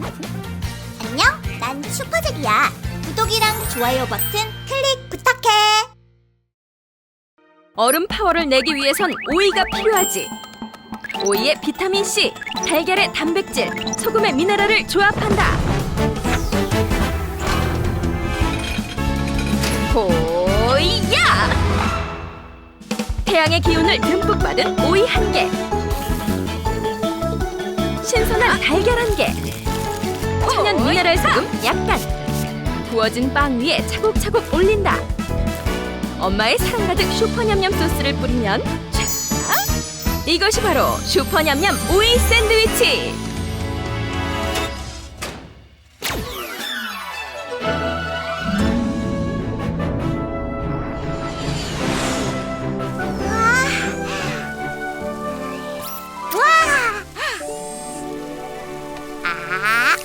안녕, 난 슈퍼잭이야. 구독이랑 좋아요 버튼 클릭 부탁해. 얼음 파워를 내기 위해선 오이가 필요하지. 오이에 비타민 C, 달걀의 단백질, 소금의 미네랄을 조합한다. 호이야! 태양의 기운을 듬뿍 받은 오이 한 개. 신선한 달걀 한 개. 조금 약간 구워진 빵 위에 차곡차곡 올린다 엄마의 사랑 가득 슈퍼냠냠 소스를 뿌리면 촤! 이것이 바로 슈퍼냠냠 오이 샌드위치 와! 아!